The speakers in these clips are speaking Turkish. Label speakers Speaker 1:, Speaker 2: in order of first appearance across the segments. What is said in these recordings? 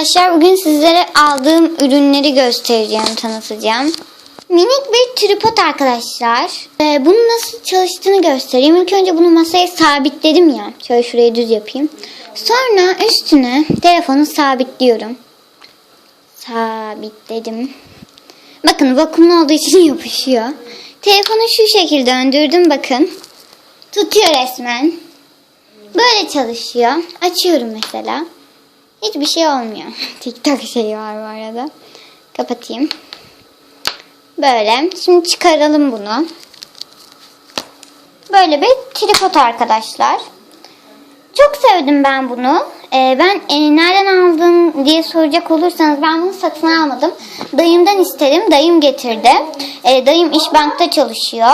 Speaker 1: arkadaşlar bugün sizlere aldığım ürünleri göstereceğim, tanıtacağım. Minik bir tripod arkadaşlar. Ee, bunun nasıl çalıştığını göstereyim. İlk önce bunu masaya sabitledim ya. Şöyle şurayı düz yapayım. Sonra üstüne telefonu sabitliyorum. Sabitledim. Bakın vakumlu olduğu için yapışıyor. Telefonu şu şekilde döndürdüm bakın. Tutuyor resmen. Böyle çalışıyor. Açıyorum mesela. Hiçbir şey olmuyor. TikTok şeyi var bu arada. Kapatayım. Böyle. Şimdi çıkaralım bunu. Böyle bir tripod arkadaşlar. Çok sevdim ben bunu. Ee, ben e, nereden aldım diye soracak olursanız ben bunu satın almadım. Dayımdan istedim. Dayım getirdi. Ee, dayım İşbank'ta çalışıyor.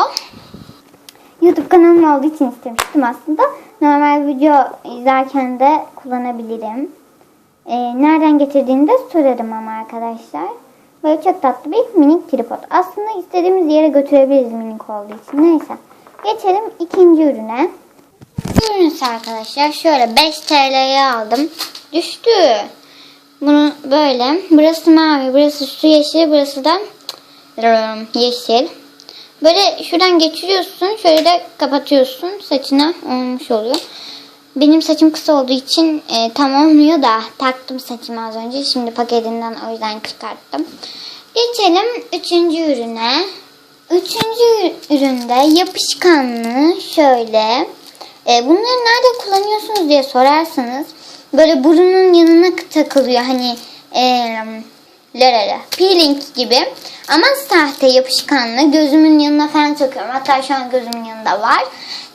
Speaker 1: YouTube kanalım olduğu için istemiştim aslında. Normal video izlerken de kullanabilirim. Ee, nereden getirdiğini de sorarım ama arkadaşlar. Böyle çok tatlı bir minik tripod. Aslında istediğimiz yere götürebiliriz minik olduğu için. Neyse. Geçelim ikinci ürüne. Ürün ise arkadaşlar şöyle 5 TL'ye aldım. Düştü. Bunu böyle. Burası mavi, burası su yeşil, burası da yeşil. Böyle şuradan geçiriyorsun. Şöyle de kapatıyorsun. Saçına olmuş oluyor. Benim saçım kısa olduğu için e, tam olmuyor da taktım saçımı az önce. Şimdi paketinden o yüzden çıkarttım. Geçelim üçüncü ürüne. Üçüncü üründe yapışkanlı şöyle. E, bunları nerede kullanıyorsunuz diye sorarsanız böyle burunun yanına takılıyor. Hani e, lerere, peeling gibi. Ama sahte yapışkanlı. Gözümün yanına falan takıyorum. Hatta şu an gözümün yanında var.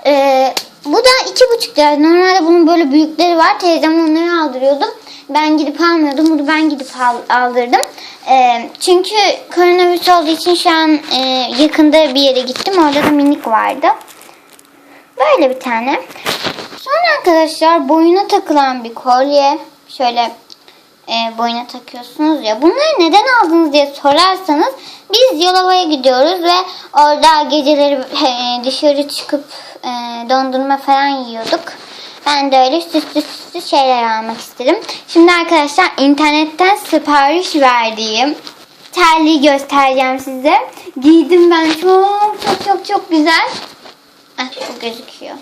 Speaker 1: E, bu da iki buçuk lira. Normalde bunun böyle büyükleri var. Teyzem onları aldırıyordu. Ben gidip almıyordum. Bunu ben gidip al- aldırdım. Ee, çünkü koronavirüs olduğu için şu an e, yakında bir yere gittim. Orada da minik vardı. Böyle bir tane. Sonra arkadaşlar boyuna takılan bir kolye. Şöyle e, boyuna takıyorsunuz ya. Bunları neden aldınız diye sorarsanız biz Yalova'ya gidiyoruz ve orada geceleri e, dışarı çıkıp e, dondurma falan yiyorduk. Ben de öyle süslü süslü şeyler almak istedim. Şimdi arkadaşlar internetten sipariş verdiğim terliği göstereceğim size. Giydim ben çok çok çok çok güzel. Ah, bu gözüküyor.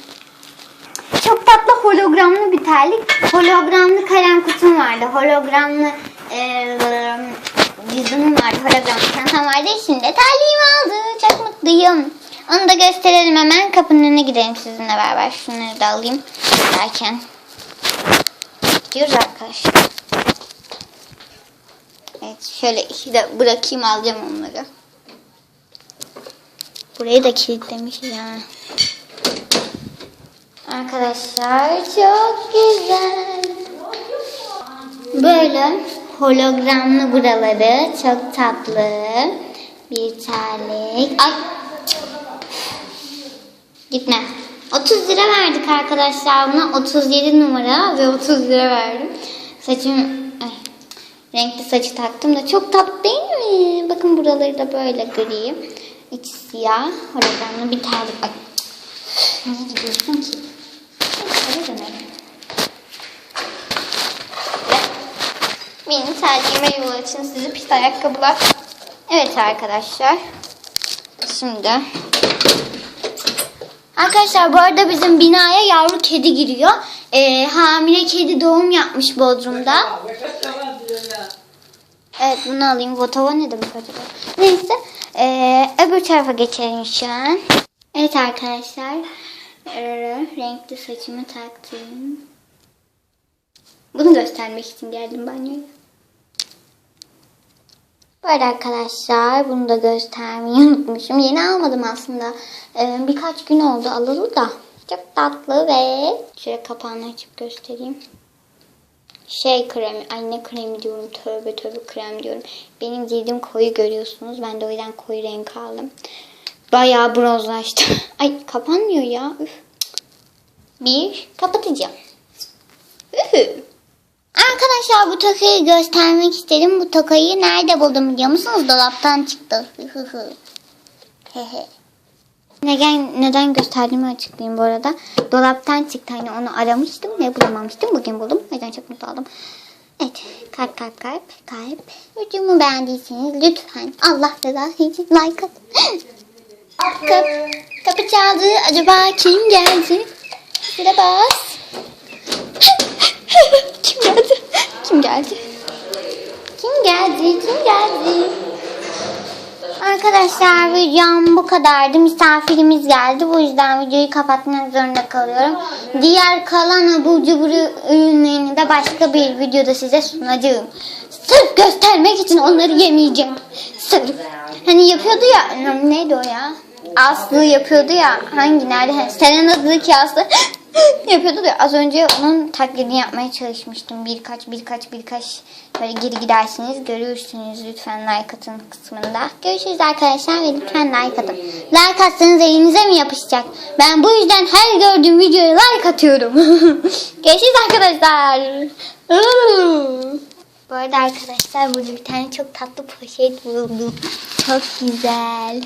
Speaker 1: Çok tatlı hologramlı bir terlik. Hologramlı kalem kutum vardı. Hologramlı e, cüzdanım vardı. Hologramlı çantam vardı. Şimdi terliğimi aldı. Çok mutluyum. Onu da gösterelim hemen. Kapının önüne gidelim sizinle beraber. Şunları da alayım derken. Gidiyoruz arkadaşlar. Evet şöyle iki de bırakayım alacağım onları. Burayı da kilitlemiş ya. Arkadaşlar çok güzel. Böyle hologramlı buraları çok tatlı bir terlik. Ay. Gitme. 30 lira verdik arkadaşlar buna. 37 numara ve 30 lira verdim. Saçım ay, renkli saçı taktım da çok tatlı değil mi? Bakın buraları da böyle gri. İç siyah. Hologramlı bir terlik. Ay. Niye gidiyorsun ki? Hadi dönelim. Benim tercihime yol açın sizi pis ayakkabılar. Evet arkadaşlar. Şimdi. Arkadaşlar bu arada bizim binaya yavru kedi giriyor. Ee, hamile kedi doğum yapmış Bodrum'da. Evet bunu alayım. Votova ne demek acaba? Neyse. Ee, öbür tarafa geçelim şu an. Evet arkadaşlar. Ee, renkli saçımı taktım. Bunu göstermek için geldim banyoya. Böyle arkadaşlar bunu da göstermeyi unutmuşum. Yeni almadım aslında. Ee, birkaç gün oldu alalı da. Çok tatlı ve şöyle kapağını açıp göstereyim. Şey kremi, ay ne kremi diyorum tövbe tövbe krem diyorum. Benim cildim koyu görüyorsunuz. Ben de o yüzden koyu renk aldım. Bayağı bronzlaştı. Ay kapanmıyor ya. Üf. Bir kapatacağım. Ühü. Arkadaşlar bu takıyı göstermek istedim. Bu takıyı nerede buldum biliyor musunuz? Dolaptan çıktı. Neden, neden gösterdiğimi açıklayayım bu arada. Dolaptan çıktı. Hani onu aramıştım ve bulamamıştım. Bugün buldum. O yüzden çok mutlu oldum. Evet. Kalp kalp kalp kalp. Videomu beğendiyseniz lütfen Allah rızası için like atın. Kap, kapı çaldı. Acaba kim geldi? Şuraya bas. kim geldi? Kim geldi? Kim geldi? Arkadaşlar videom bu kadardı. Misafirimiz geldi. Bu yüzden videoyu kapatmak zorunda kalıyorum. Diğer kalan abur cubur ürünlerini de başka bir videoda size sunacağım. Sırf göstermek için onları yemeyeceğim. Sırf. Hani yapıyordu ya. Neydi o ya? Aslı yapıyordu ya. Hangi nerede? Selena'daki Aslı yapıyordu ya. Az önce onun taklidini yapmaya çalışmıştım. Birkaç birkaç birkaç böyle geri gidersiniz. Görürsünüz lütfen like atın kısmında. Görüşürüz arkadaşlar ve lütfen like atın. Like atsanız elinize mi yapışacak? Ben bu yüzden her gördüğüm videoya like atıyorum. Görüşürüz arkadaşlar. Bu arada arkadaşlar burada bir tane çok tatlı poşet buldum. Çok güzel.